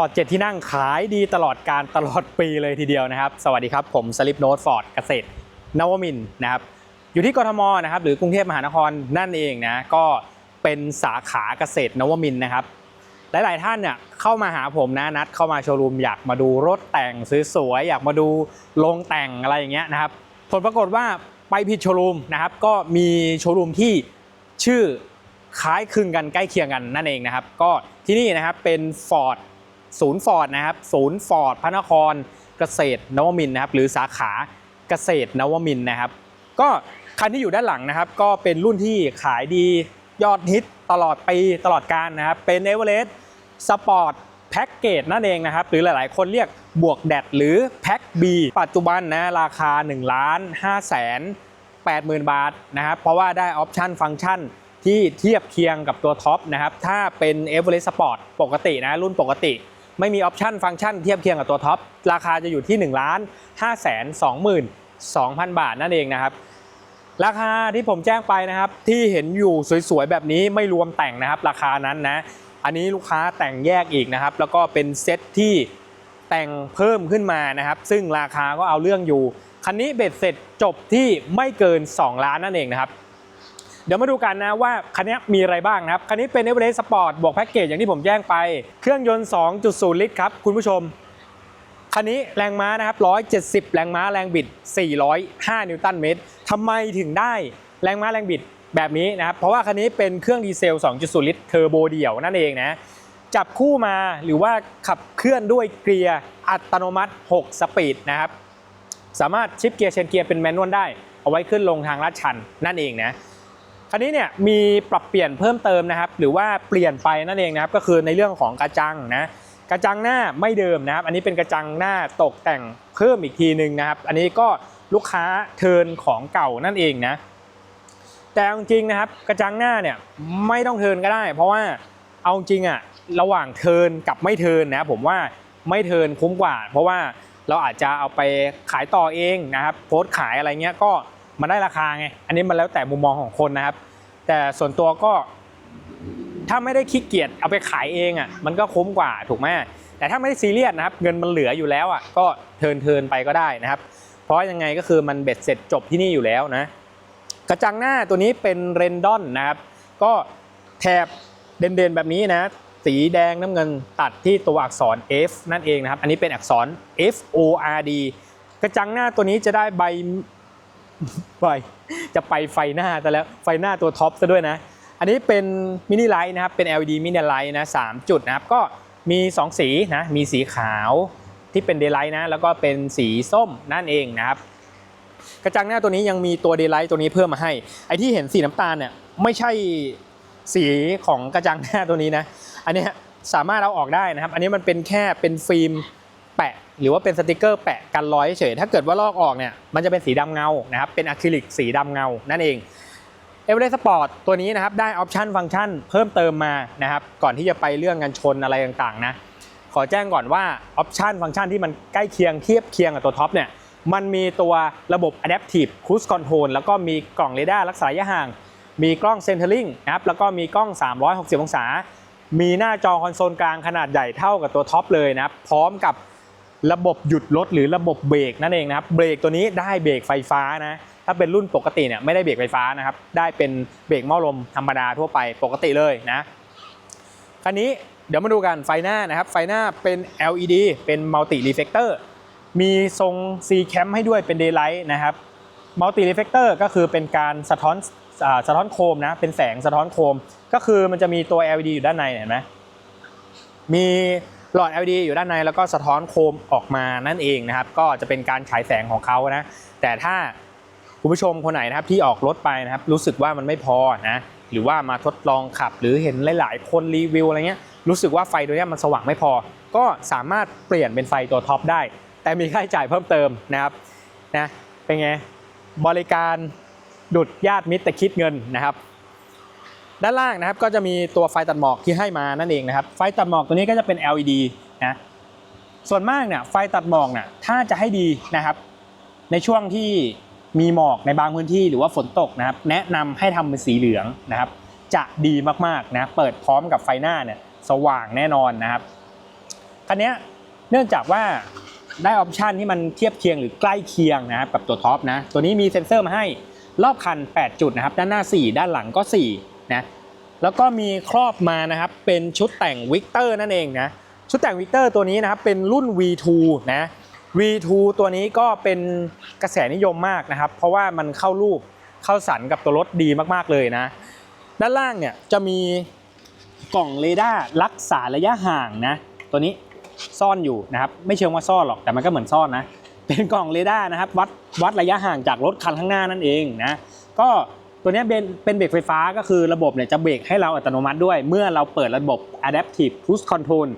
Ford 7 ที่นั่งขายดีตลอดการตลอดปีเลยทีเดียวนะครับ สวัสดีครับ ผมสลิปโนตฟอร์ดเกษตรนวมินทร์นะครับอยู่ที่กรทมนะครับหรือกรุงเทพมหานครนั่นเองนะก็เป็นสาขาเกษตรนวมินทร์นะครับหลาย ๆ ท่านเนี่ยเข้ามาหาผมนะนัดเข้ามาโชว์รูมอยากมาดูรถแต่งสวยๆอยากมาดูโรงแต่งอะไรอย่างเงี้ยนะครับผลปรากฏว่าไปผิดโชว์รูมนะครับก็มีโชว์รูมที่ชื่อคล้ายคลึงกันใกล้เคียงกันนั่นเองนะครับ ก็ที่นี่นะครับเป็น Ford ศูนย์ฟอร์ดนะครับศูนย์ฟอร์ดพระนครเกษตรนวมินทร์นะครับหรือสาขาเกษตรนวมินทร์นะครับ ก็คันที่อยู่ด้านหลังนะครับ ก็เป็นรุ่นที่ขายดียอดฮิตตลอดปีตลอดการนะครับ เป็นเอเวอเรสต์สปอร์ตแพ็กเกจนั่นเองนะครับ หรือหลายๆ คนเรียกบวกแดดหรือแพ็ก B ปัจจุบันนะราคา1ล้าน5แสน80,000บาทนะครับ เพราะว่าได้ออปชันฟังก์ชันที่เทียบเคียงกับตัวท็อปนะครับ ถ้าเป็น e v e r e s t Sport ปกตินะรุ่นปกติ ไม่มีออปชันฟังก์ชันเทียบเคียงกับตัวท็อป ราคาจะอยู่ที่1ล้าน5แสน22,000 บาทนั่นเองนะครับ ราคาที่ผมแจ้งไปนะครับ ที่เห็นอยู่สวยๆ แบบนี้ไม่รวมแต่งนะครับ ราคานั้นนะ อันนี้ลูกค้าแต่งแยกอีกนะครับ แล้วก็เป็นเซ็ตที่แต่งเพิ่มขึ้นมานะครับ ซึ่งราคาก็เอาเรื่องอยู่ คันนี้เบ็ดเสร็จจบที่ไม่เกิน 2 ล้านนั่นเองนะครับ ดี๋ยวมาดูกันนะว่าคันนี้มีอะไรบ้างนะครับ คันนี้เป็น e v e r e s t Sport บวกแพ็กเกจอย่างที่ผมแจ้งไป เครื่องยนต์ 2.0 ลิตรครับคุณผู้ชม คันนี้แรงม้านะครับ 170 แรงม้าแรงบิด 405 นิวตันเมตรทำไมถึงได้แรงม้าแรงบิดแบบนี้นะครับ เพราะว่าคันนี้เป็นเครื่องดีเซล 2.0 ลิตรเทอร์โบเดี่ยวนั่นเองนะจับคู่มาหรือว่าขับเคลื่อนด้วยเกียร์อัตโนมัติ 6 สปีดนะครับ สามารถชิปเกียร์เชนเกียร์เป็นแมนนวลได้ เอาไว้ขึ้นลงทางลาดชันนั่นเองนะ คันนี้เนี่ยมีปรับเปลี่ยนเพิ่มเติมนะครับ หรือว่าเปลี่ยนไปนั่นเองนะครับ ก็คือในเรื่องของกระจังนะกระจังหน้าไม่เดิมนะครับ อันนี้เป็นกระจังหน้าตกแต่งเพิ่มอีกทีหนึ่งนะครับ อันนี้ก็ลูกค้าเทินของเก่านั่นเองนะ แต่จริงๆนะครับกระจังหน้าเนี่ยไม่ต้องเทินก็ได้ เพราะว่าเอาจริงอะระหว่างเทินกับไม่เทินนะผมว่าไม่เทินคุ้มกว่า เพราะว่าเราอาจจะเอาไปขายต่อเองนะครับ โพสต์ขายอะไรเงี้ยก็ มันได้ราคาไง อันนี้มันแล้วแต่มุมมองของคนนะครับ แต่ส่วนตัวก็ถ้าไม่ได้ขี้เกียจเอาไปขายเองอะมันก็คุ้มกว่าถูกไหมแต่ถ้าไม่ได้ซีเรียสนะครับ เงินมันเหลืออยู่แล้วอะก็เทินเทินไปก็ได้นะครับ เพราะยังไงก็คือมันเบ็ดเสร็จจบที่นี่อยู่แล้วนะกระจังหน้าตัวนี้เป็นเรนดอนนะครับ ก็แถบเด่นๆแบบนี้นะ สีแดงน้ำเงินตัดที่ตัวอักษร F นั่นเองนะครับ อันนี้เป็นอักษร F O R D กระจังหน้าตัวนี้จะได้ใบ ใบจะไปไฟหน้าแต่แล้วไฟหน้าตัวท็อปซะด้วยนะ อันนี้เป็นมินิไลท์นะครับ เป็น LED มินิไลท์นะ3จุดนะครับ ก็มี 2 สีนะ มีสีขาวที่เป็นเดย์ไลท์นะ แล้วก็เป็นสีส้มนั่นเองนะครับ กระจังหน้าตัวนี้ยังมีตัวเดย์ไลท์ตัวนี้เพิ่มมาให้ ไอที่เห็นสีน้ำตาลเนี่ยไม่ใช่สีของกระจังหน้าตัวนี้นะ อันนี้สามารถเอาออกได้นะครับ อันนี้มันเป็นแค่เป็นฟิล์มแปะ หรือว่าเป็นสติกเกอร์แปะกันรอยเฉยถ้าเกิดว่าลอกออกเนี่ยมันจะเป็นสีดำเงานะครับเป็นอะคริลิกสีดำเงานั่นเองเอเวอเรสต์สปอร์ตตัวนี้นะครับได้ออปชันฟังก์ชันเพิ่มเติมมานะครับก่อนที่จะไปเรื่องกันชนอะไรต่างๆนะขอแจ้งก่อนว่าออปชันฟังก์ชันที่มันใกล้เคียงเทียบเคียงกับตัวท็อปเนี่ยมันมีตัวระบบ Adaptive Cruise Control แล้วก็มีกล่องเรดาร์รักษาระยะห่าง มีกล้อง Centering นะครับแล้วก็มีกล้อง 360 องศา มีหน้าจอคอนโซลกลางขนาดใหญ่เท่ากับตัวท็อปเลยนะครับ พร้อมกับ ระบบหยุดรถหรือระบบเบรกนั่นเองนะครับเบรกตัวนี้ได้เบรกไฟฟ้านะถ้าเป็นรุ่นปกติเนี่ยไม่ได้เบรกไฟฟ้านะครับได้เป็นเบรกหม้อลมธรรมดาทั่วไปปกติเลยนะคันนี้เดี๋ยวมาดูกันไฟหน้านะครับไฟหน้าเป็น LED เป็น Multi Reflector มีทรง C cam ให้ด้วยเป็น Daylight นะครับ Multi Reflector ก็คือเป็นการสะท้อนสะท้อนโคมนะเป็นแสงสะท้อนโคม ก็คือมันจะมีตัว LED อยู่ด้านในเห็นไหมมี หลอด LED อยู่ด้านในแล้วก็สะท้อนโคมออกมานั่นเองนะครับ ก็จะเป็นการฉายแสงของเขานะ แต่ถ้าคุณผู้ชมคนไหนนะครับที่ออกรถไปนะครับ รู้สึกว่ามันไม่พอนะหรือว่ามาทดลองขับหรือเห็นหลาย ๆ คนรีวิวอะไรเงี้ยรู้สึกว่าไฟตัวนี้มันสว่างไม่พอ ก็สามารถเปลี่ยนเป็นไฟตัวท็อปได้ แต่มีค่าใช้จ่ายเพิ่มเติมนะครับนะเป็นไงบริการดุดญาติมิตรแต่คิดเงินนะครับ ด้านล่างนะครับก็จะมีตัวไฟตัดหมอกที่ให้มานั่นเองนะครับ ไฟตัดหมอกตัวนี้ก็จะเป็น LED นะส่วนมากเนี่ยไฟตัดหมอกเนี่ยถ้าจะให้ดีนะครับ ในช่วงที่มีหมอกในบางพื้นที่หรือว่าฝนตกนะครับ แนะนำให้ทำเป็นสีเหลืองนะครับ จะดีมากๆนะเปิดพร้อมกับไฟหน้าเนี่ยสว่างแน่นอนนะครับคันนี้เนื่องจากว่าได้ออปชันที่มันเทียบเคียงหรือใกล้เคียงนะครับกับตัวท็อปนะตัวนี้มีเซ็นเซอร์มาให้รอบคัน 8 จุดนะครับ ด้านหน้า 4 ด้านหลังก็ 4 นะแล้วก็มีครอบมานะครับเป็นชุดแต่งวิกเตอร์นั่นเองนะชุดแต่งวิกเตอร์ตัวนี้นะครับเป็นรุ่น V2 นะ V2 ตัวนี้ก็เป็นกระแสนิยมมากนะครับ เพราะว่ามันเข้ารูปเข้าสันกับตัวรถดีมากๆเลยนะ ด้านล่างเนี่ยจะมีกล่องเรดาร์รักษาระยะห่างนะ ตัวนี้ซ่อนอยู่นะครับไม่เชิงว่าซ่อนหรอกแต่มันก็เหมือนซ่อนนะ เป็นกล่องเรดาร์นะครับวัดวัดระยะห่างจากรถคันข้างหน้านั่นเองนะก็ ตัวนี้เป็นเป็นเบรกไฟฟ้าก็คือระบบเนี่ยจะเบรกให้เราอัตโนมัติด้วย เมื่อเราเปิดระบบ adaptive cruise control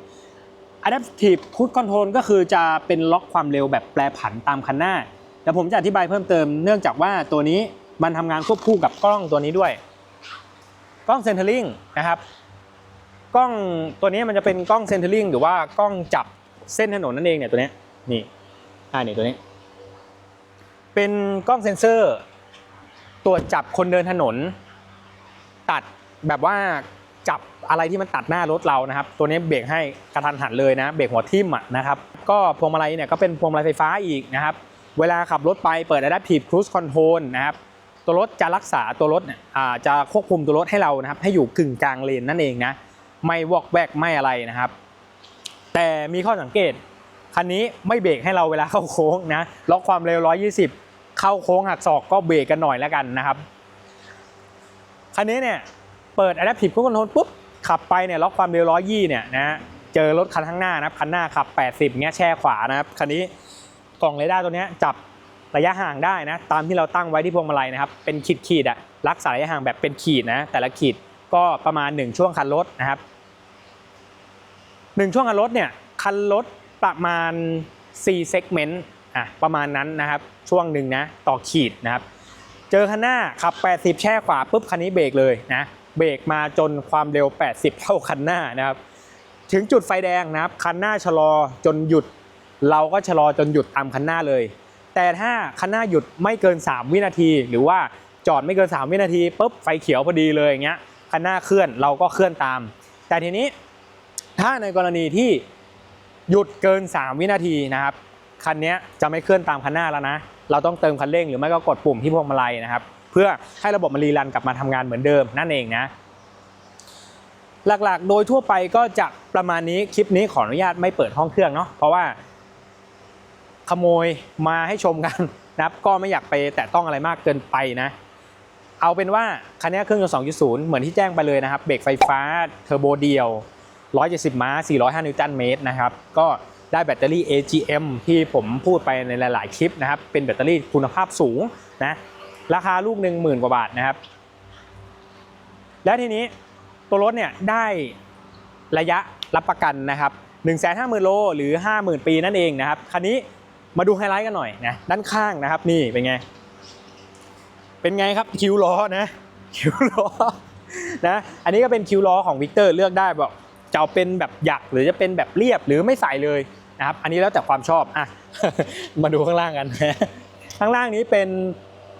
adaptive cruise control ก็คือจะเป็นล็อกความเร็วแบบแปรผันตามคันหน้าแต่ผมจะอธิบายเพิ่มเติมเนื่องจากว่าตัวนี้มันทำงานควบคู่กับกล้องตัวนี้ด้วย กล้องเซนเทอร์ลิงนะครับกล้องตัวนี้มันจะเป็นกล้องเซนเทอร์ลิงหรือว่ากล้องจับเส้นถนนนั่นเองเนี่ยตัวนี้นี่อ่านี่ตัวนี้ เป็นกล้องเซนเซอร์ ตรวจจับคนเดินถนน ตัดแบบว่าจับอะไรที่มันตัดหน้ารถเรานะครับ ตัวนี้เบรกให้กระทันหันเลยนะ เบรกหัวทิ่มอะนะครับ ก็พวงมาลัยเนี่ยก็เป็นพวงมาลัยไฟฟ้าอีกนะครับ เวลาขับรถไปเปิด Adaptive Cruise Control นะครับ ตัวรถจะรักษาตัวรถเนี่ยอ่าจะควบคุมตัวรถให้เรานะครับ ให้อยู่กึ่งกลางเลนนั่นเองนะ ไม่วอกแวกไม่อะไรนะครับ แต่มีข้อสังเกต คันนี้ไม่เบรกให้เราเวลาเข้าโค้งนะ ล็อกความเร็ว 120 เข้าโค้งหักศอกก็เบรกกันหน่อยแล้วกันนะครับ คันนี้เนี่ยเปิด Adaptive Cruise Control ปุ๊บขับไปเนี่ยล็อกความเร็ว120เนี่ยนะเจอรถคันข้างหน้านะครับคันหน้าขับ 80เงี้ยแช่ขวานะครับคันนี้กล่องเรดาร์ตัวเนี้ยจับระยะห่างได้นะตามที่เราตั้งไว้ที่พวงมาลัยนะครับเป็นขีดขีดอะรักษาระยะห่างแบบเป็นขีดนะแต่ละขีดก็ประมาณ 1 ช่วงคันรถนะครับหนึ่งช่วงคันรถเนี่ยคันรถประมาณ4 segment อะประมาณนั้นนะครับช่วงหนึ่งนะต่อขีดนะครับ เจอคันหน้าขับ 80 แช่ขวาปุ๊บคันนี้เบรกเลยนะเบรกมาจนความเร็ว 80 เท่าคันหน้านะครับ ถึงจุดไฟแดงนะครับคันหน้าชะลอจนหยุด เราก็ชะลอจนหยุดตามคันหน้าเลย แต่ถ้าคันหน้าหยุดไม่เกิน 3 วินาที หรือว่าจอดไม่เกิน 3 วินาทีปุ๊บไฟเขียวพอดีเลยอย่างเงี้ยคันหน้าเคลื่อนเราก็เคลื่อนตาม แต่ทีนี้ถ้าในกรณีที่หยุดเกิน 3 วินาทีนะครับ คันนี้จะไม่เคลื่อนตามคันหน้าแล้วนะ เราต้องเติมคันเร่งหรือไม่ก็กดปุ่มที่พวงมาลัยนะครับ เพื่อให้ระบบมันรีรันกลับมาทำงานเหมือนเดิมนั่นเองนะ หลักๆ โดยทั่วไปก็จะประมาณนี้คลิปนี้ขออนุญาตไม่เปิดห้องเครื่องเนาะเพราะว่า ขโมยมาให้ชมกันนะครับก็ไม่อยากไปแตะต้องอะไรมากเกินไปนะ เอาเป็นว่าคันนี้เครื่องยนต์2.0 เหมือนที่แจ้งไปเลยนะครับเบรกไฟฟ้าเทอร์โบเดียว170ม้า405นิวตันเมตรนะครับ ก็ ได้แบตเตอรี่ AGM ที่ผมพูดไปในหลาย ๆ คลิปนะครับ เป็นแบตเตอรี่คุณภาพสูงนะ ราคาลูกหนึ่งหมื่นกว่าบาทนะครับ และทีนี้ตัวรถเนี่ยได้ระยะรับประกันนะครับ1 5 0 0 0 0 โลหรือ 50,000 ปีนั่นเองนะครับ คันนี้มาดูไฮไลท์กันหน่อยนะด้านข้างนะครับนี่เป็นไง เป็นไงครับคิ้วล้อนะคิ้วล้อนะอันนี้ก็เป็นคิ้วล้อของวิกเตอร์เลือกได้บอกจะเอาเป็นแบบหยักหรือจะเป็นแบบเรียบหรือไม่ใส่เลย นะครับ อันนี้แล้วแต่ความชอบอะ มาดูข้างล่างกัน ข้างล่างนี้เป็น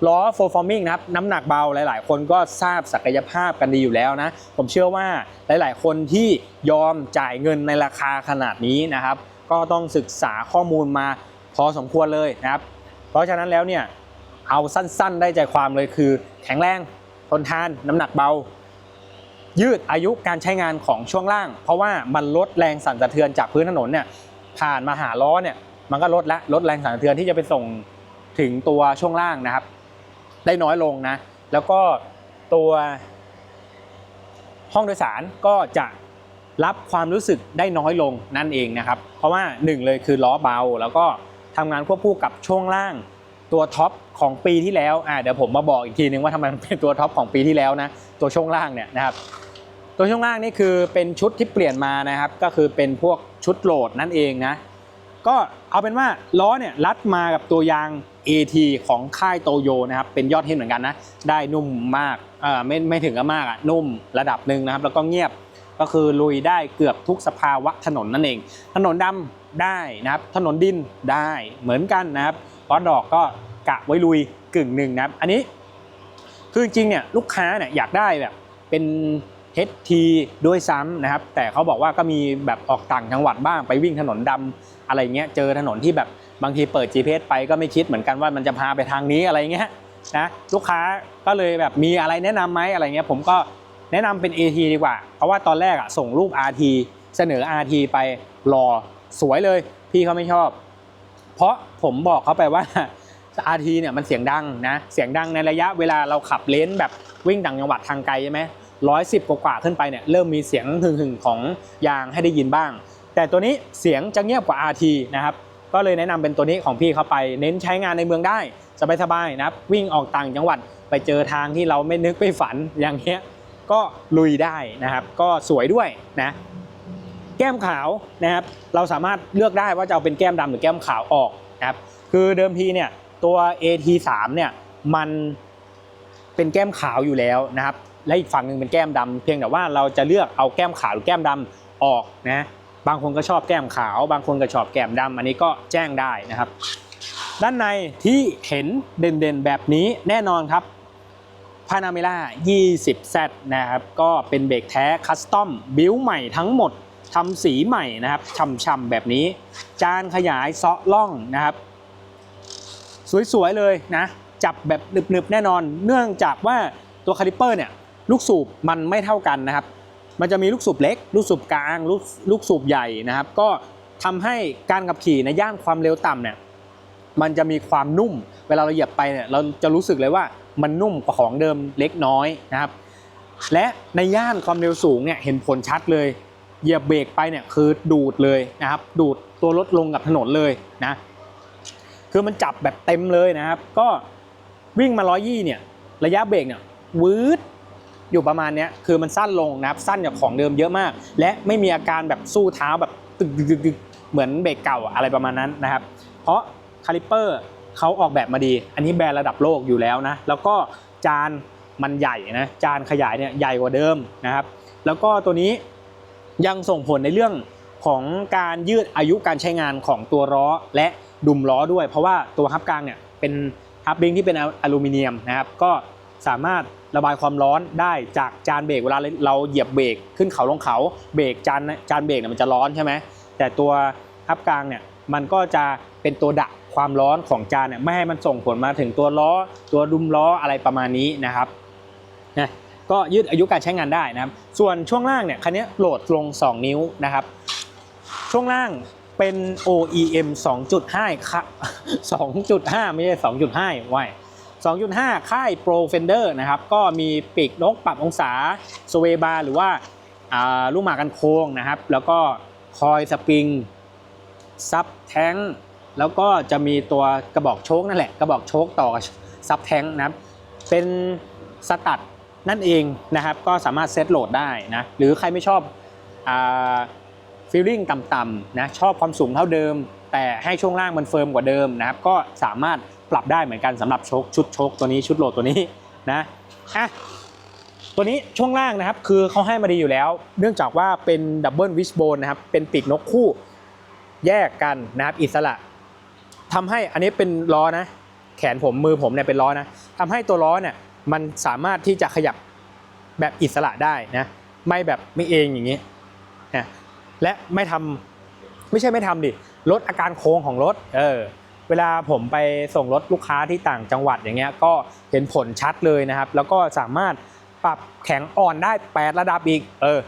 ล้อ f o r forming นะครับ น้ำหนักเบาหลาย ๆ คนก็ทราบศักยภาพกันดีอยู่แล้วนะ ผมเชื่อว่าหลาย ๆ คนที่ยอมจ่ายเงินในราคาขนาดนี้นะครับ ก็ต้องศึกษาข้อมูลมาพอสมควรเลยนะครับ เพราะฉะนั้นแล้วเนี่ยเอาสั้น ๆ ได้ใจความเลยคือ แข็งแรงทนทาน น้ำหนักเบา ยืดอายุการใช้งานของช่วงล่าง เพราะว่ามันลดแรงสั่นสะเทือนจากพื้นถนนเนี่ย ผ่านมาหาล้อเนี่ยมันก็ลดละลดแรงสั่นสะเทือนที่จะไปส่งถึงตัวช่วงล่างนะครับ ได้น้อยลงนะ แล้วก็ตัว ห้องโดยสารก็จะรับความรู้สึกได้น้อยลงนั่นเองนะครับ เพราะว่าหนึ่งเลยคือล้อเบา แล้วก็ทำงานควบคู่กับช่วงล่างตัวท็อปของปีที่แล้วอ่าเดี๋ยวผมมาบอกอีกทีนึงว่าทำไมมันเป็นตัวท็อปของปีที่แล้วนะตัวช่วงล่างเนี่ยนะครับ ตัวช่วงล่างนี่คือเป็นชุดที่เปลี่ยนมานะครับ ก็คือเป็นพวกชุดโหลดนั่นเองนะ ก็เอาเป็นว่าล้อเนี่ยรัดมากับตัวยาง AT ของค่ายโตโยนะครับ เป็นยอดฮิตเหมือนกันนะ ได้นุ่มมากเออไม่ไม่ถึงกับมากอะนุ่มระดับหนึ่งนะครับ แล้วก็เงียบก็คือลุยได้เกือบทุกสภาวะถนนนั่นเอง ถนนดำได้นะครับ ถนนดินได้เหมือนกันนะครับเพราะดอกก็กะไว้ลุยกึ่งหนึ่งนะครับ อันนี้คือจริงเนี่ยลูกค้าเนี่ยอยากได้แบบเป็น HT ด้วยซ้ำนะครับ แต่เขาบอกว่าก็มีแบบออกต่างจังหวัดบ้างไปวิ่งถนนดำอะไรเงี้ยเจอถนนที่แบบบางทีเปิด GPS ไปก็ไม่คิดเหมือนกันว่ามันจะพาไปทางนี้อะไรเงี้ยนะลูกค้าก็เลยแบบมีอะไรแนะนำไหมอะไรเงี้ยผมก็แนะนำเป็น AT ดีกว่า เพราะว่าตอนแรกอะส่งรูป RT เสนอ RT ไปรอสวยเลย พี่เขาไม่ชอบ เพราะผมบอกเขาไปว่า RT เนี่ยมันเสียงดังนะเสียงดังในระยะเวลาเราขับเลนแบบวิ่งต่างจังหวัดทางไกลใช่ไหม ร้อยสิบกว่าขึ้นไปเนี่ยเริ่มมีเสียงหึ่งๆของยางให้ได้ยินบ้าง แต่ตัวนี้เสียงจะเงียบกว่า RT นะครับก็เลยแนะนำเป็นตัวนี้ของพี่เขาไปเน้นใช้งานในเมืองได้สบายๆนะครับวิ่งออกต่างจังหวัดไปเจอทางที่เราไม่นึกไม่ฝันอย่างเงี้ยก็ลุยได้นะครับก็สวยด้วยนะแก้มขาวนะครับเราสามารถเลือกได้ว่าจะเอาเป็นแก้มดำหรือแก้มขาวออกนะครับคือเดิมทีเนี่ยตัว AT3 เนี่ยมันเป็นแก้มขาวอยู่แล้วนะครับ และอีกฝั่งหนึ่งเป็นแก้มดำเพียงแต่ว่าเราจะเลือกเอาแก้มขาวหรือแก้มดำออกนะบางคนก็ชอบแก้มขาว บางคนก็ชอบแก้มดำอันนี้ก็แจ้งได้นะครับ ด้านในที่เห็นเด่นๆแบบนี้แน่นอนครับพานาเมล่า 20Z นะครับ ก็เป็นเบรกแท้คัสตอมบิวใหม่ทั้งหมดทำสีใหม่นะครับช่ำๆแบบนี้ จานขยายเซาะล่องนะครับ สวยๆเลยนะ จับแบบหนึบๆแน่นอน เนื่องจากว่าตัวคาลิปเปอร์เนี่ย ลูกสูบมันไม่เท่ากันนะครับ มันจะมีลูกสูบเล็ก ลูกสูบกลางลูกลูกสูบใหญ่นะครับ ก็ทำให้การขับขี่ในย่านความเร็วต่ำเนี่ยมันจะมีความนุ่ม เวลาเราเหยียบไปเนี่ยเราจะรู้สึกเลยว่ามันนุ่มกว่าของเดิมเล็กน้อยนะครับ และในย่านความเร็วสูงเนี่ยเห็นผลชัดเลย เหยียบเบรกไปเนี่ยคือดูดเลยนะครับ ดูดตัวรถลงกับถนนเลยนะคือมันจับแบบเต็มเลยนะครับ ก็วิ่งมาร้อยยี่เนี่ย ระยะเบรกเนี่ยวืด อยู่ประมาณเนี้ยคือมันสั้นลงนะครับสั้นจากของเดิมเยอะมาก และไม่มีอาการแบบสู้เท้าแบบตึกตึกเหมือนเบรกเก่าอะอะไรประมาณนั้นนะครับ เพราะคาลิปเปอร์เขาออกแบบมาดี อันนี้แบรนด์ระดับโลกอยู่แล้วนะ แล้วก็จานมันใหญ่นะ จานขยายเนี่ยใหญ่กว่าเดิมนะครับ แล้วก็ตัวนี้ยังส่งผลในเรื่องของการยืดอายุการใช้งานของตัวล้อและดุมล้อด้วย เพราะว่าตัวฮับกลางเนี่ยเป็นฮับบิงที่เป็นอลูมิเนียมนะครับ ก็สามารถ ระบายความร้อนได้จากจานเบรกเวลาเราเหยียบเบรกขึ้นเขาลงเขาเบรกจานจานเบรกเนี่ยมันจะร้อนใช่ไหมแต่ตัวฮับกลางเนี่ยมันก็จะเป็นตัวดักความร้อนของจานเนี่ยไม่ให้มันส่งผลมาถึงตัวล้อ ตัวดุมล้ออะไรประมาณนี้นะครับนะก็ยืดอายุการใช้งานได้นะครับ ส่วนช่วงล่างเนี่ยคันนี้โหลดลง 2 นิ้วนะครับ ช่วงล่างเป็น OEM 2.5ค่ะ2.5 ไม่ใช่ 2.5ไว้ 2.5 ค่าย Pro Fender นะครับ ก็มีปีกนกปรับองศาสเวบาร์หรือว่าาลูกหมากกันโค้งนะครับ แล้วก็คอยสปริงซับแท้งแล้วก็จะมีตัวกระบอกโชคนั่นแหละ กระบอกโชคต่อซับแท้งนะครับ เป็นสตัดนั่นเองนะครับ ก็สามารถเซตโหลดได้นะ หรือใครไม่ชอบฟีลลิ่งต่ำๆนะ ชอบความสูงเท่าเดิม แต่ให้ช่วงล่างมันเฟิร์มกว่าเดิมนะครับ ก็สามารถ ปรับได้เหมือนกันสำหรับโชคชุดโชคตัวนี้ชุดโหลดตัวนี้นะอะตัวนี้ช่วงล่างนะครับคือเขาให้มาดีอยู่แล้ว เนื่องจากว่าเป็นดับเบิลวิสโบนนะครับเป็นปีกนกคู่แยกกันนะครับอิสระทำให้อันนี้เป็นล้อนะ แขนผมมือผมเนี่ยเป็นล้อนะทำให้ตัวล้อเนี่ยมันสามารถที่จะขยับแบบอิสระได้นะไม่แบบไม่เองอย่างนี้นะและไม่ทำไม่ใช่ไม่ทำดิลดอาการโค้งของรถเออ เวลาผมไปส่งรถลูกค้าที่ต่างจังหวัดอย่างเงี้ยก็เห็นผลชัดเลยนะครับ แล้วก็สามารถปรับแข็งอ่อนได้ 8 ระดับอีก เออ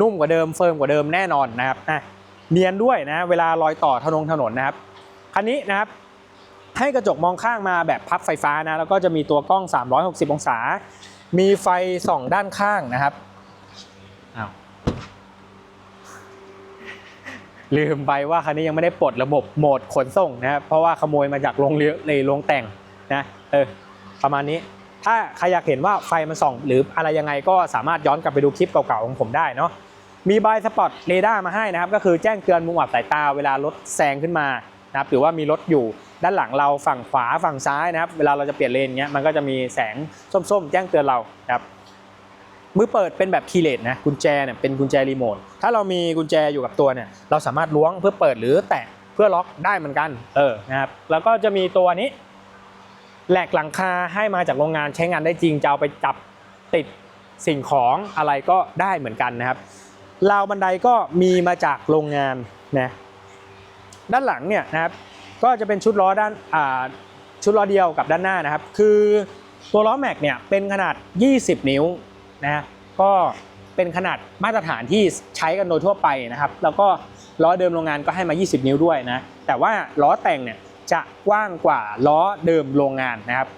นุ่มกว่าเดิมเฟิร์มกว่าเดิมแน่นอนนะครับอะเนียนด้วยนะเวลารอยต่อถนนถนนนะครับ คันนี้นะครับให้กระจกมองข้างมาแบบพับไฟฟ้านะแล้วก็จะมีตัวกล้อง 360 องศา มีไฟส่องด้านข้างนะครับอ้าว ลืมไปว่าคันนี้ยังไม่ได้ปลดระบบโหมดขนส่งนะครับเพราะว่าขโมยมาจากโรงเรือในโรงแต่งนะเออประมาณนี้ถ้าใครอยากเห็นว่าไฟมันส่อง หรืออะไรยังไงก็สามารถย้อนกลับไปดูคลิปเก่าๆของผมได้เนาะมีบายสปอตเรดาร์มาให้นะครับ ก็คือแจ้งเตือนมุมอับสายตาเวลารถแซงขึ้นมานะครับหรือว่ามีรถอยู่ด้านหลังเราฝั่งขวาฝั่งซ้ายนะครับ เวลาเราจะเปลี่ยนเลนเงี้ยมันก็จะมีแสงส้มๆ แจ้งเตือนเรานะครับ มือเปิดเป็นแบบคีย์เลสนะกุญแจเนี่ยเป็นกุญแจรีโมทถ้าเรามีกุญแจอยู่กับตัวเนี่ยเราสามารถล้วงเพื่อเปิดหรือแตะเพื่อล็อกได้เหมือนกันเออนะครับแล้วก็จะมีตัวนี้แหลกหลังคาให้มาจากโรงงานใช้งานได้จริงจะเอาไปจับติดสิ่งของอะไรก็ได้เหมือนกันนะครับราวบันไดก็มีมาจากโรงงานนะด้านหลังเนี่ยนะครับก็จะเป็นชุดล้อด้านอ่าชุดล้อเดียวกับด้านหน้านะครับ คือตัวล้อแม็กเนี่ยเป็นขนาด 20 นิ้ว นะก็เป็นขนาดมาตรฐานที่ใช้กันโดยทั่วไปนะครับ แล้วก็ล้อเดิมโรงงานก็ให้มา 20 นิ้วด้วยนะ แต่ว่าล้อแต่งเนี่ยจะกว้างกว่าล้อเดิมโรงงานนะครับ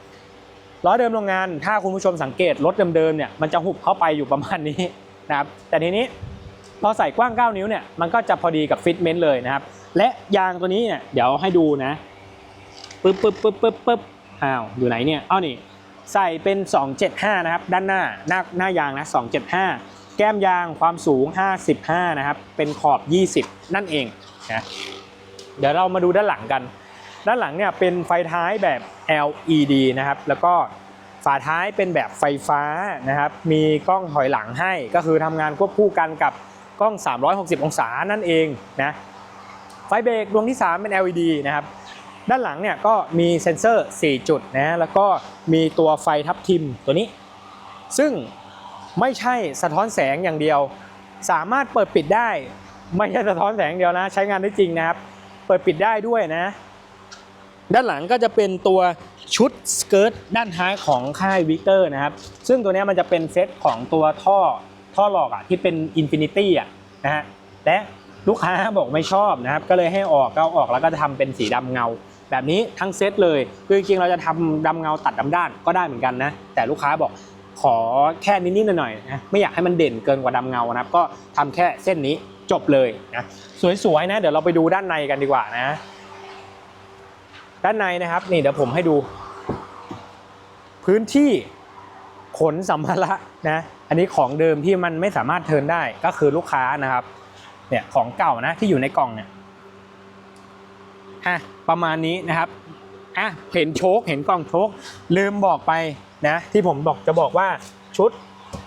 ล้อเดิมโรงงาน ถ้าคุณผู้ชมสังเกตรถเดิมๆเนี่ยมันจะหุบเข้าไปอยู่ประมาณนี้นะครับแต่ทีนี้พอใส่กว้าง 9 นิ้วเนี่ยมันก็จะพอดีกับฟิตเมนต์เลยนะครับ และยางตัวนี้เนี่ยเดี๋ยวให้ดูนะปึ๊บปึ๊บปึ๊บปึ๊บปึ๊บอ้าวอยู่ไหนเนี่ยอ้าวนี่ ใส่เป็น 275 นะครับ ด้านหน้าหน้าหน้ายางนะ 275 แก้มยางความสูง 55 นะครับ เป็นขอบ 20 นั่นเองนะเดี๋ยวเรามาดูด้านหลังกัน ด้านหลังเนี่ยเป็นไฟท้ายแบบ LED นะครับ แล้วก็ฝาท้ายเป็นแบบไฟฟ้านะครับ มีกล้องถอยหลังให้ ก็คือทำงานควบคู่กันกับกล้อง 360 องศานั่นเองนะ ไฟเบรกดวงที่ 3 เป็น LED นะครับ ด้านหลังเนี่ยก็มีเซ็นเซอร์ 4 จุดนะแล้วก็มีตัวไฟทับทิมตัวนี้ ซึ่งไม่ใช่สะท้อนแสงอย่างเดียว สามารถเปิดปิดได้ ไม่ใช่สะท้อนแสงเดียวนะ ใช้งานได้จริงนะครับ เปิดปิดได้ด้วยนะ ด้านหลังก็จะเป็นตัวชุดสเกิร์ตด้านท้ายของค่ายวิกเตอร์นะครับ ซึ่งตัวนี้มันจะเป็นเซตของตัวท่อท่อหลอกอะที่เป็นอินฟินิตี้อะนะฮะและลูกค้าบอกไม่ชอบนะครับ ก็เลยให้ออกก็เอาออกแล้วก็จะทำเป็นสีดำเงา แบบนี้ทั้งเซตเลยคือจริงๆเราจะทำดำเงาตัดดำด้านก็ได้เหมือนกันนะ แต่ลูกค้าบอกขอแค่นิดๆหน่อยๆนะไม่อยากให้มันเด่นเกินกว่าดำเงานะครับ ก็ทำแค่เส้นนี้จบเลยนะสวยๆนะ เดี๋ยวเราไปดูด้านในกันดีกว่านะ ด้านในนะครับนี่เดี๋ยวผมให้ดู พื้นที่ขนสัมภาระนะอันนี้ของเดิมที่มันไม่สามารถเทิร์นได้ก็คือลูกค้านะครับเนี่ยของเก่านะที่อยู่ในกล่องเนี่ย อะประมาณนี้นะครับอะเห็นโชคเห็นกล่องโชคลืมบอกไปนะที่ผมบอกจะบอกว่าชุด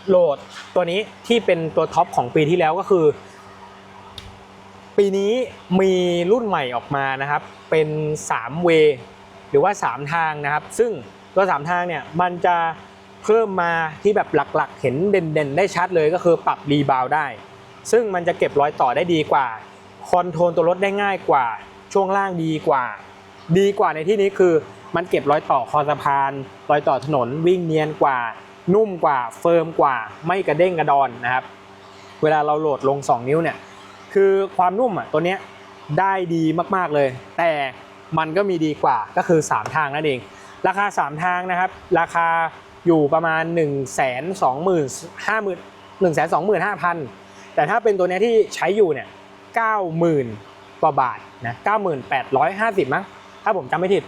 โหลดตัวนี้ที่เป็นตัวท็อปของปีที่แล้วก็คือ ปีนี้มีรุ่นใหม่ออกมานะครับ เป็น3 way หรือว่า 3 ทางนะครับ ซึ่งตัว 3 ทางเนี่ยมันจะเพิ่มมาที่แบบหลักๆ เห็นเด่นๆ ได้ชัดเลยก็คือปรับรีบาวได้ ซึ่งมันจะเก็บรอยต่อได้ดีกว่าคอนโทรลตัวรถได้ง่ายกว่า ช่วงล่างดีกว่า ดีกว่าในที่นี้คือมันเก็บรอยต่อคอสะพาน รอยต่อถนนวิ่งเนียนกว่า นุ่มกว่าเฟิร์มกว่า ไม่กระเด้งกระดอนนะครับ เวลาเราโหลดลง 2 นิ้วเนี่ยคือความนุ่มอะตัวเนี้ยได้ดีมากๆเลย แต่มันก็มีดีกว่าก็คือ 3 ทางนั่นเอง ราคา 3 ทางนะครับ ราคาอยู่ประมาณ 1 2 5 0 0 0 1 2 5 0 0 0 แต่ถ้าเป็นตัวเนี้ยที่ใช้อยู่เนี่ย 90,000 กว่าบาทนะ9850 มั้ง ถ้าผมจำไม่ผิด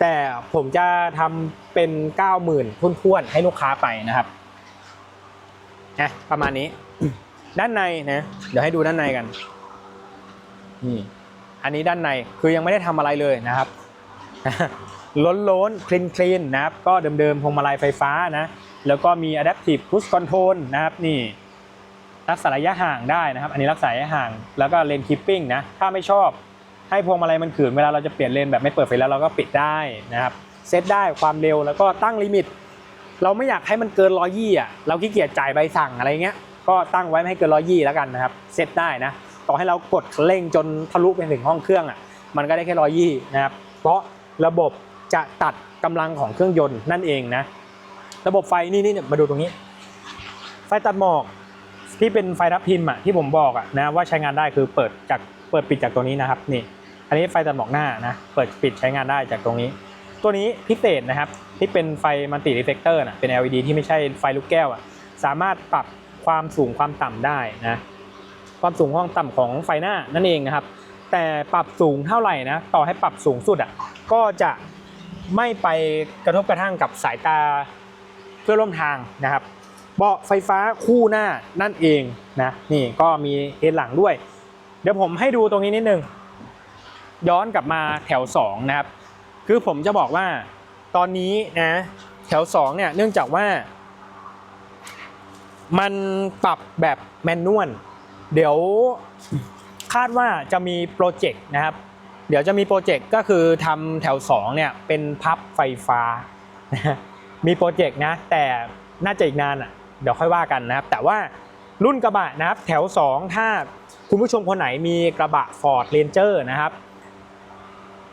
แต่ผมจะทำเป็น 90,000ทุ่นๆ ให้ลูกค้าไปนะครับนะประมาณนี้ ด้านในนะ เดี๋ยวให้ดูด้านในกัน นี่อันนี้ด้านในคือยังไม่ได้ทำอะไรเลยนะครับล้นล้นคลีนคลีนนะครับ ก็เดิมๆพวงมาลัยไฟฟ้านะ แล้วก็มี adaptive cruise control นะครับนี่ รักษาระยะห่างได้นะครับ อันนี้รักษาระยะห่าง แล้วก็เลนคีปปิ้งนะ ถ้าไม่ชอบให้พวงมาลัยมันขืนเวลาเราจะเปลี่ยนเลนแบบไม่เปิดไฟแล้วเราก็ปิดได้นะครับ เซตได้ความเร็วแล้วก็ตั้งลิมิต เราไม่อยากให้มันเกินร้อยยี่อะ เราขี้เกียจจ่ายใบสั่งอะไรเงี้ย ก็ตั้งไว้ไม่ให้เกินร้อยยี่แล้วกันนะครับ เซตได้นะ ต่อให้เรากดเร่งจนทะลุไปถึงห้องเครื่องอะ มันก็ได้แค่ร้อยยี่นะครับ เพราะระบบจะตัดกำลังของเครื่องยนต์นั่นเองนะ ระบบไฟนี่นี่มาดูตรงนี้ ไฟตัดหมอก ที่เป็นไฟทับทิมอะที่ผมบอกอะนะว่าใช้งานได้คือเปิดจากเปิดปิดจากตัวนี้นะครับนี่ อันนี้ไฟตัดหมอกหน้านะเปิดปิดใช้งานได้จากตรงนี้ ตัวนี้พิเศษนะครับที่เป็นไฟมัลติรีเฟกเตอร์นะเป็น LED ที่ไม่ใช่ไฟลูกแก้วอะสามารถปรับความสูงความต่ำได้นะความสูงความต่ำของไฟหน้านั่นเองนะครับ แต่ปรับสูงเท่าไหร่นะต่อให้ปรับสูงสุดอะก็จะไม่ไปกระทบกระทั่งกับสายตาเพื่อร่วมทางนะครับ เบาะไฟฟ้าคู่หน้านั่นเองนะนี่ก็มีเอนหลังด้วย เดี๋ยวผมให้ดูตรงนี้นิดนึง ย้อนกลับมาแถว 2 นะครับ คือผมจะบอกว่าตอนนี้นะแถว 2 เนี่ยเนื่องจากว่า มันปรับแบบแมนนวลเดี๋ยวคาดว่าจะมีโปรเจกต์นะครับ เดี๋ยวจะมีโปรเจกต์ก็คือทำแถว 2 เนี่ยเป็นพับไฟฟ้านะมีโปรเจกต์นะ แต่น่าจะอีกนานอะ เดี๋ยวค่อยว่ากันนะครับ แต่ว่ารุ่นกระบะนะครับแถว 2 ถ้าคุณผู้ชมคนไหนมีกระบะ Ford Ranger นะครับ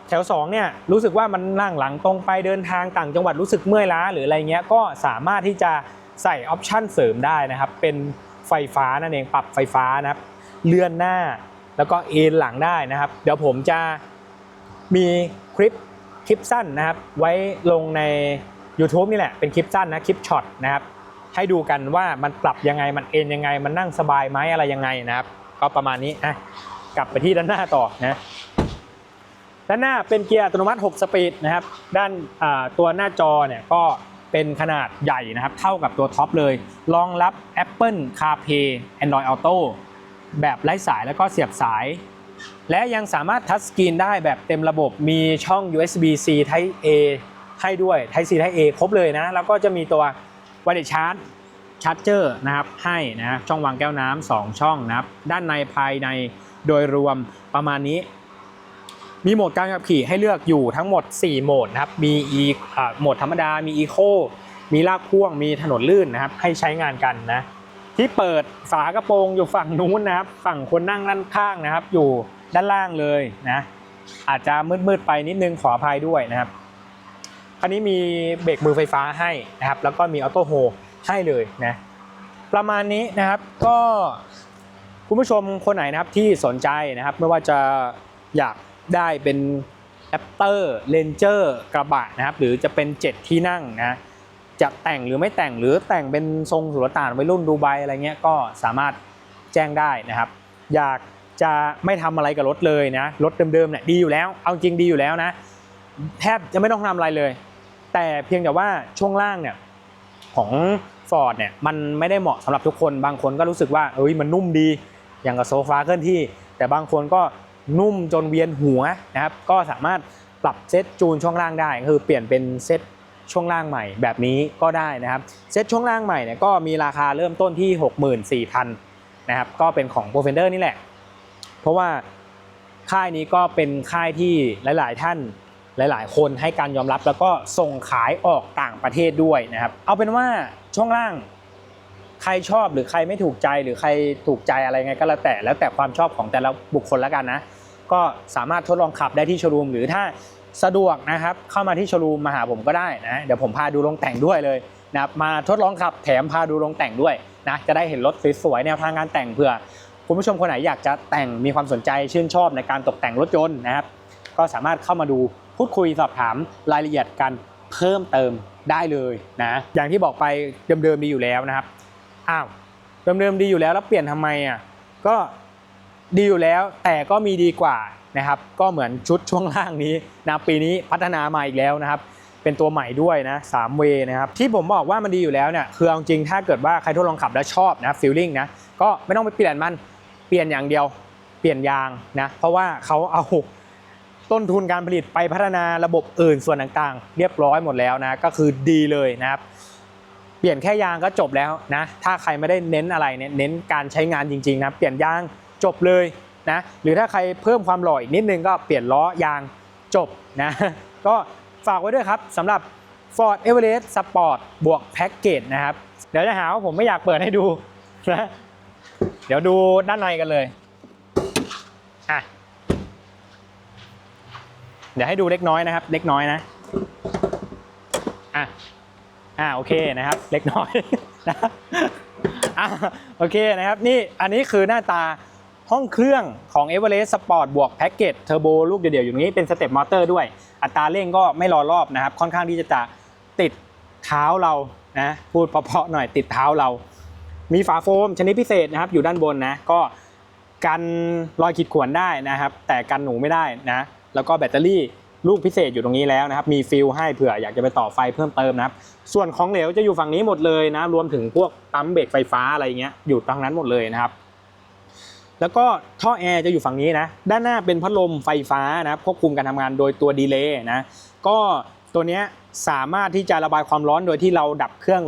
แถว2เนี่ยรู้สึกว่ามันนั่งหลังตรงไปเดินทางต่างจังหวัดรู้สึกเมื่อยล้าหรืออะไรเงี้ยก็สามารถที่จะใส่ออปชั่นเสริมได้นะครับ เป็นไฟฟ้านั่นเองปรับไฟฟ้านะครับ เลื่อนหน้าแล้วก็เอนหลังได้นะครับ เดี๋ยวผมจะมีคลิปคลิปสั้นนะครับ ไว้ลงใน YouTube นี่แหละเป็นคลิปสั้นนะคลิปช็อตนะครับ ให้ดูกันว่ามันปรับยังไงมันเอ็นยังไง มันนั่งสบายไหมอะไรยังไงนะครับ ก็ประมาณนี้อะกลับไปที่ด้านหน้าต่อนะด้านหน้าเป็นเกียร์อัตโนมัติ 6 สปีดนะครับ ด้านตัวหน้าจอเนี่ยก็เป็นขนาดใหญ่นะครับ เท่ากับตัวท็อปเลย รองรับ Apple CarPlay Android Auto แบบไร้สายแล้วก็เสียบสาย และยังสามารถทัชสกรีนได้แบบเต็มระบบ มีช่อง USB-C Type A ให้ด้วย Type C Type A ครบเลยนะ แล้วก็จะมีตัว Wireless Charge ชาร์จเจอร์นะครับให้นะช่องวางแก้วน้ำสองช่องนะครับด้านในภายในโดยรวมประมาณนี้ มีโหมดการขับขี่ให้เลือกอยู่ทั้งหมด 4 โหมดนะครับมีอ่าโหมดธรรมดา มี Eco มีลากพ่วงมีถนนลื่นนะครับให้ใช้งานกันนะที่เปิดฝากระโปรงอยู่ฝั่งนู้นนะครับ ฝั่งคนนั่งด้านข้างนะครับ อยู่ด้านล่างเลยนะอาจจะมืดๆไปนิดนึงขออภัยด้วยนะครับ คันนี้มีเบรกมือไฟฟ้าให้นะครับ แล้วก็มีออโต้โฮให้เลยนะ ประมาณนี้นะครับก็คุณผู้ชมคนไหนนะครับที่สนใจนะครับ ไม่ว่าจะอยากได้เป็นแอปเตอร์เลนเจอร์กระบะนะครับ หรือจะเป็น 7 ที่นั่งนะจะแต่งหรือไม่แต่งหรือแต่งเป็นทรงสุลต่านวัยรุ่นดูไบอะไรเงี้ยก็สามารถแจ้งได้นะครับ อยากจะไม่ทำอะไรกับรถเลยนะรถเดิมๆเนี่ยดีอยู่แล้ว เอาจริงดีอยู่แล้วนะ แทบจะไม่ต้องทำอะไรเลย แต่เพียงแต่ว่าช่วงล่างเนี่ยของ Ford เนี่ยมันไม่ได้เหมาะสำหรับทุกคน บางคนก็รู้สึกว่าเอ้ยมันนุ่มดี อย่างกับโซฟาเคลื่อนที่ แต่บางคนก็นุ่มจนเวียนหัวนะครับก็สามารถปรับเซตจูนช่วงล่างได้คือเปลี่ยนเป็นเซตช่วงล่างใหม่แบบนี้ก็ได้นะครับเซตช่วงล่างใหม่เนี่ยก็มีราคาเริ่มต้นที่ 64,000นะครับก็เป็นของ p r o f e n d e r นี่แหละ เพราะว่าค่ายนี้ก็เป็นค่ายที่หลาย ๆ ท่าน หลายๆ คนให้การยอมรับแล้วก็ส่งขายออกต่างประเทศด้วยนะครับ เอาเป็นว่าช่วงล่างใครชอบหรือใครไม่ถูกใจหรือใครถูกใจอะไรไงก็แล้วแต่ แล้วแต่ความชอบของแต่ละบุคคลแล้วกันนะ ก็สามารถทดลองขับได้ที่โชว์รูมหรือถ้าสะดวกนะครับเข้ามาที่โชว์รูมมาหาผมก็ได้นะเดี๋ยวผมพาดูลงแต่งด้วยเลยนะครับมาทดลองขับแถมพาดูลงแต่งด้วยนะจะได้เห็นรถสวยๆแนวทางการแต่งเผื่อคุณผู้ชมคนไหนอยากจะแต่งมีความสนใจชื่นชอบในการตกแต่งรถยนต์นะครับ ก็สามารถเข้ามาดูพูดคุยสอบถามรายละเอียดกันเพิ่มเติมได้เลยนะอย่างที่บอกไปเดิมๆดีอยู่แล้วนะครับอ้าวเดิมๆดีอยู่แล้วแล้วเปลี่ยนทำไมอะก็ดีอยู่แล้วแต่ก็มีดีกว่านะครับ ก็เหมือนชุดช่วงล่างนี้นะปีนี้พัฒนามาอีกแล้วนะครับ เป็นตัวใหม่ด้วยนะ3เวนะครับ ที่ผมบอกว่ามันดีอยู่แล้วเนี่ยคือเอาจริงถ้าเกิดว่าใครทดลองขับแล้วชอบนะฟีลลิ่งนะก็ไม่ต้องไปเปลี่ยนมันเปลี่ยนอย่างเดียวเปลี่ยนยางนะเพราะว่าเขาเอา ต้นทุนการผลิตไปพัฒนาระบบอื่นส่วนต่างๆ เรียบร้อยหมดแล้วนะ ก็คือดีเลยนะครับ เปลี่ยนแค่ยางก็จบแล้วนะ ถ้าใครไม่ได้เน้นอะไรเนี่ยเน้นการใช้งานจริงๆนะ เปลี่ยนยางจบเลยนะ หรือถ้าใครเพิ่มความหล่ออีกนิดนึงก็เปลี่ยนล้อยางจบนะ ก็ฝากไว้ด้วยครับสำหรับ Ford Everest Sport บวกแพ็กเกจนะครับ เดี๋ยวจะหาว่าผมไม่อยากเปิดให้ดูนะ เดี๋ยวดูด้านในกันเลย อะ เดี๋ยวให้ดูเล็กน้อยนะครับ เล็กน้อยนะอะอ่าโอเคนะครับ เล็กน้อยนะอ่าโอเคนะครับนี่อันนี้คือหน้าตาห้องเครื่องของ Everest Sport บวกแพ็กเกจเทอร์โบลูกเดียวๆอยู่นี้เป็นสเต็ปมอเตอร์ด้วย อัตราเร่งก็ไม่รอรอบนะครับ ค่อนข้างที่จะจะติดเท้าเรานะพูดเพาะๆหน่อยติดเท้าเรา มีฝาโฟมชนิดพิเศษนะครับ อยู่ด้านบนนะก็กันรอยขีดข่วนได้นะครับ แต่กันหนูไม่ได้นะ แล้วก็แบตเตอรี่ลูกพิเศษอยู่ตรงนี้แล้วนะครับ มีฟิลให้เผื่ออยากจะไปต่อไฟเพิ่มเติมนะครับ ส่วนของเหลวจะอยู่ฝั่งนี้หมดเลยนะ รวมถึงพวกปั๊มเบรกไฟฟ้าอะไรเงี้ยอยู่ตรงนั้นหมดเลยนะครับ แล้วก็ท่อแอร์จะอยู่ฝั่งนี้นะ ด้านหน้าเป็นพัดลมไฟฟ้านะครับควบคุมการทำงานโดยตัวดีเลย์นะ ก็ตัวเนี้ยสามารถที่จะระบายความร้อนโดยที่เราดับเครื่อง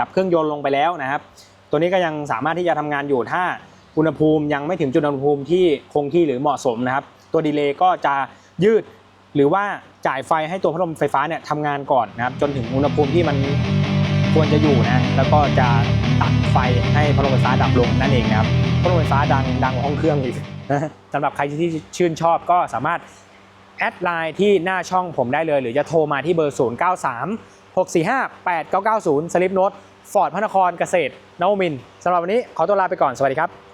ดับเครื่องยนต์ลงไปแล้วนะครับ ตัวนี้ก็ยังสามารถที่จะทำงานอยู่ถ้าอุณหภูมิยังไม่ถึงจุดอุณหภูมิที่คงที่หรือเหมาะสมนะครับ ตัวดีเลย์ก็จะยืด หรือว่าจ่ายไฟให้ตัวพัดลมไฟฟ้าเนี่ยทำงานก่อนนะครับจนถึงอุณหภูมิที่มันควรจะอยู่นะแล้วก็จะตัดไฟให้พัดลมไฟฟ้าดับลงนั่นเองนะครับพัดลมไฟฟ้าดังดังกว่าห้องเครื่องอีกนะสำหรับใครที่ชื่นชอบก็สามารถแอดไลน์ที่หน้าช่องผมได้เลย หรือจะโทรมาที่เบอร์ 0 9 3 6 4 5 8 9 9 0 สลิปโนตฟอร์ดพระนครเกษตรนวมินสำหรับวันนี้ขอตัวลาไปก่อน สวัสดีครับ